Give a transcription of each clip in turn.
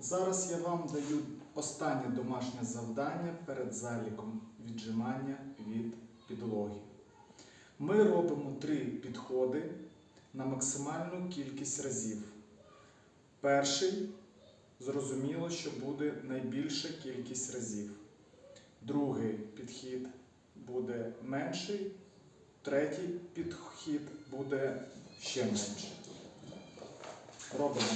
Зараз я вам даю останнє домашнє завдання перед заліком віджимання від підлоги. Ми робимо три підходи на максимальну кількість разів. Перший зрозуміло, що буде найбільша кількість разів. Другий підхід буде менший, третій підхід буде ще менший. Робимо.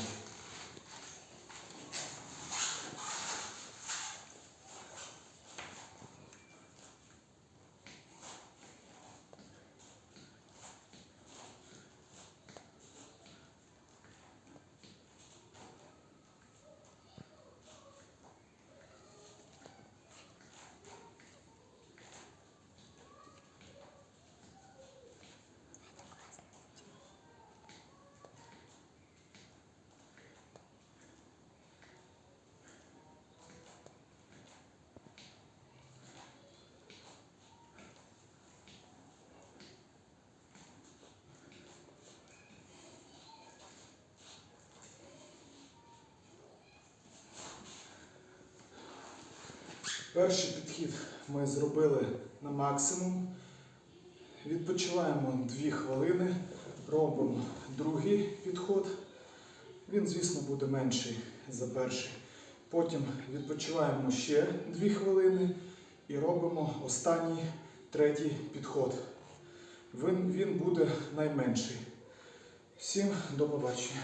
Перший підхід ми зробили на максимум. Відпочиваємо 2 хвилини, робимо другий підход. Він, звісно, буде менший за перший. Потім відпочиваємо ще 2 хвилини і робимо останній третій підход. Він, він буде найменший. Всім до побачення.